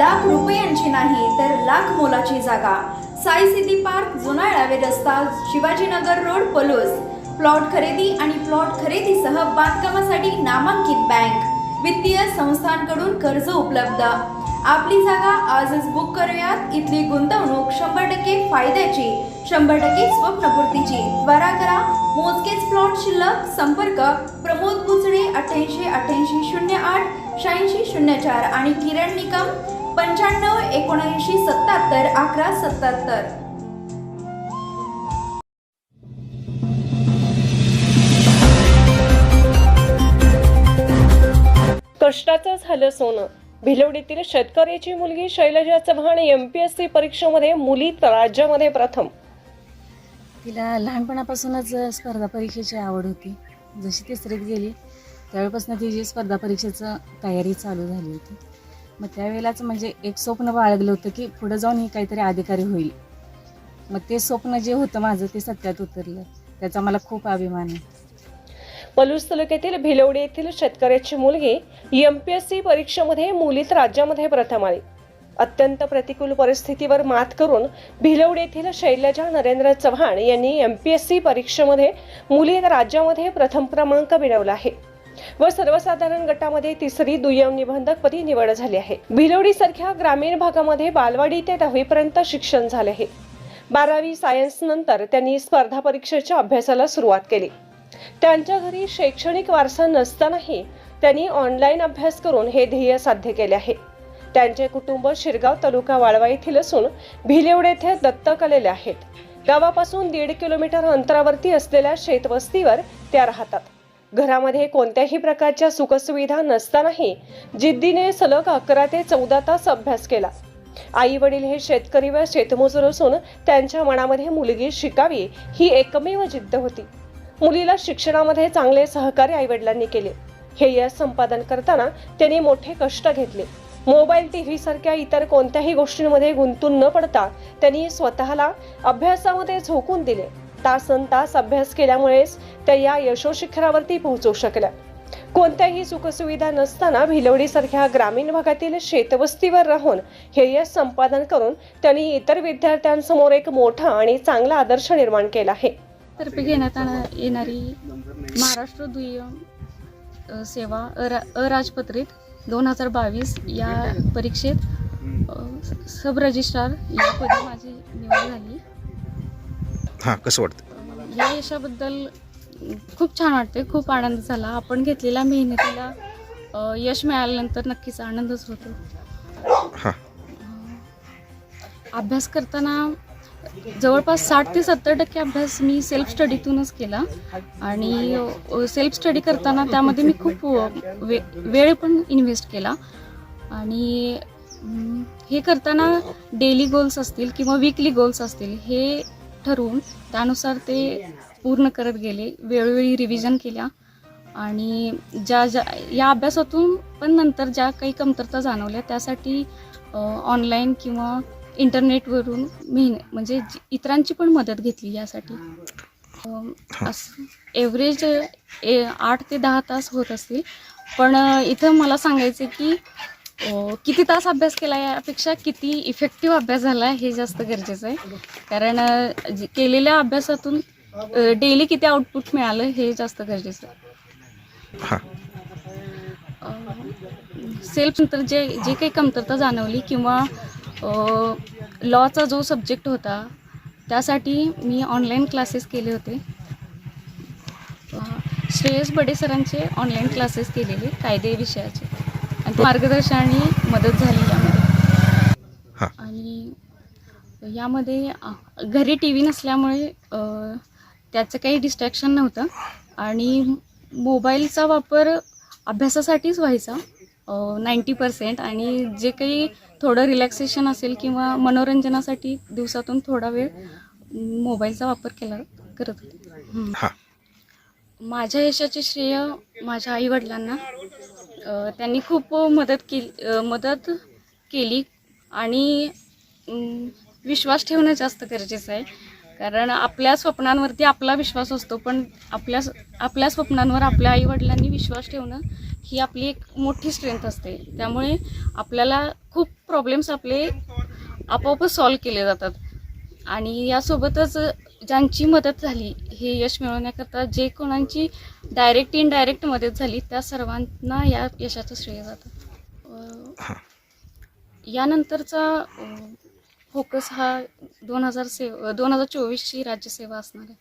लाख रुपयांची नाही तर लाख मोलाची जागा. साई सिटी पार्क जुना रस्ता शिवाजीनगर रोड पलूस. प्लॉट खरेदी आणि प्लॉट खरेदीसह बांधकामासाठी नामांकित बँक. वित्तीय संस्थांकडून कर्ज उपलब्ध. आपली जागा आजच बुक करूयात. इथली गुंतवणूक शंभर टक्के फायद्याची शंभर टक्के स्वप्नपूर्तीची त्वरा करा. मोजकेच प्लॉट शिल्लक संपर्क प्रमोद बुचडे अठ्ठ्याऐंशी अठ्ठ्याऐंशी शून्य आठ शहाऐंशी शून्य चार आणि किरण निकम पंच्याण्णव एकोणऐंशी सत्याहत्तर अकरा सत्याहत्तर. कष्टाचं झालं सोनं. भिलवडीतील शेतकऱ्याची मुलगी Shailaja Chavan M P S C परीक्षेमध्ये मुली राज्यामध्ये प्रथम. तिला लहानपणापासूनच स्पर्धा परीक्षेची आवड होती. जशी तिसरीत गेली त्यावेळेपासून तिची स्पर्धा परीक्षेचं तयारी चालू झाली होती. मग त्यावेळेलाच म्हणजे एक स्वप्न बाळगलं होतं की पुढं जाऊन ही काहीतरी अधिकारी होईल. मग ते स्वप्न जे होतं माझं ते सत्यात उतरलं. त्याचा मला खूप अभिमान आहे. पलूस तालुक्यातील भिलवडी येथील शेतकऱ्याची मुलगी एम पी एस सी परीक्षेमध्ये मुलीत राज्यामध्ये प्रथम आली. अत्यंत प्रतिकूल परिस्थितीवर मात करून भिलवडी येथील शैलजा नरेंद्र चव्हाण यांनी एम पी एस सी परीक्षेमध्ये मुलीत राज्यामध्ये प्रथम क्रमांक मिळवला आहे व सर्वसाधारण गटामध्ये तिसरी दुय्यम निबंधकपदी निवड झाली आहे. भिलवडी सारख्या ग्रामीण भागामध्ये बालवाडी ते दहावीपर्यंत शिक्षण झाले आहे. बारावी सायन्स नंतर त्यांनी स्पर्धा परीक्षेच्या अभ्यासाला सुरुवात केली. त्यांच्या घरी शैक्षणिक वारसा नसतानाही त्यांनी ऑनलाईन अभ्यास करून हे ध्येय साध्य केले आहे. त्यांचे कुटुंब शिरगाव तालुका वाळवा येथील असून भिलेवड येथे दत्तक आलेले आहेत. गावापासून दीड किलोमीटर अंतरावरती असलेल्या शेतवस्तीवर त्या राहतात. घरामध्ये कोणत्याही प्रकारच्या सुखसुविधा नसतानाही जिद्दीने सलग अकरा ते चौदा तास अभ्यास केला. आई वडील हे शेतकरी व शेतमजूर असून त्यांच्या मनामध्ये मुलगी शिकावी ही एकमेव जिद्द होती. मुलीला शिक्षणामध्ये चांगले सहकार्य आईवडिलांनी केले. हे यश संपादन करताना त्यांनी मोठे कष्ट घेतले. मोबाईल टी व्ही सारख्या इतर कोणत्याही गोष्टींमध्ये गुंतून न पडता त्यांनी स्वतःला अभ्यासामध्ये झोकून दिले. तासन तास अभ्यास केल्यामुळेच त्या या यशोशिखरावरती पोहोचू शकल्या. कोणत्याही सुखसुविधा नसताना भिलवडीसारख्या ग्रामीण भागातील शेतवस्तीवर राहून हे यश संपादन करून त्यांनी इतर विद्यार्थ्यांसमोर एक मोठा आणि चांगला आदर्श निर्माण केला आहे. तर्फे घेण्यात येणारी महाराष्ट्र दुय्यम सेवा अरा अराजपत्रित दोन हजार बावीस या परीक्षेत सब रजिस्ट्रार या पदी माझी निवड झाली. हां कसं वाटतं या यशाबद्दल खूप छान वाटते खूप आनंद झाला. आपण घेतलेल्या मेहनतीला यश मिळाल्यानंतर नक्कीच आनंदच होतो. हां. अभ्यास करताना जवळपास साठ ते सत्तर टक्के अभ्यास मी सेल्फ स्टडीतूनच केला. आणि सेल्फ स्टडी करताना त्यामध्ये मी खूप वे वेळ पण इन्व्हेस्ट केला. आणि हे करताना डेली गोल्स असतील किंवा वीकली गोल्स असतील हे ठरवून त्यानुसार ते पूर्ण करत गेले वेळोवेळी रिव्हिजन केल्या. आणि ज्या ज्या या अभ्यासातून पण नंतर ज्या काही कमतरता जाणवल्या त्यासाठी ऑनलाईन किंवा इंटरनेटवरून मेहन म्हणजे इतरांची पण मदत घेतली यासाठी. असं एव्हरेज ए आठ ते दहा तास होत असतील. पण इथं मला सांगायचं आहे की किती तास अभ्यास केला यापेक्षा किती इफेक्टिव्ह अभ्यास झाला हे जास्त गरजेचं आहे. कारण केलेल्या अभ्यासातून डेली किती आउटपुट मिळालं हे जास्त गरजेचं आहे. सेल्फ नंतर जे जे काही कमतरता जाणवली किंवा लॉचा जो सब्जेक्ट होता त्यासाठी मी ऑनलाईन क्लासेस केले होते. श्रेयस बडे सरांचे ऑनलाईन क्लासेस केलेले कायदे विषयाचे. आणि मार्गदर्शनाने मदत झाली यामध्ये. आणि यामध्ये घरी टी व्ही नसल्यामुळे त्याचं काही डिस्ट्रॅक्शन नव्हतं. आणि मोबाईलचा वापर अभ्यासासाठीच व्हायचा. नाईंटी पर्सेंट आणि जे काही थोडं रिलॅक्सेशन असेल किंवा मनोरंजनासाठी दिवसातून थोडा वेळ मोबाईलचा वापर केला करत होते. हां. माझ्या यशाचे श्रेय माझ्या आईवडिलांना त्यांनी खूप मदत केली मदत केली आणि विश्वास ठेवणं जास्त गरजेचं आहे. कारण आपल्या स्वप्नांवरती आपला विश्वास असतो पण आपल्या आपल्या स्वप्नांवर आपल्या आईवडिलांनी विश्वास ठेवणं ही आपली एक मोठी स्ट्रेंथ असते. त्यामुळे आपल्याला खूप प्रॉब्लेम्स आपले आपोआपच सॉल्व केले जातात. आणि यासोबतच ज्यांची मदत झाली हे यश मिळवण्याकरता जे कोणाची डायरेक्ट इनडायरेक्ट मदत झाली त्या सर्वांना या यशाचं श्रेय जातं. यानंतरचा फोकस हा दोन हजार से दोन हजार चोवीसची राज्यसेवा असणार आहे.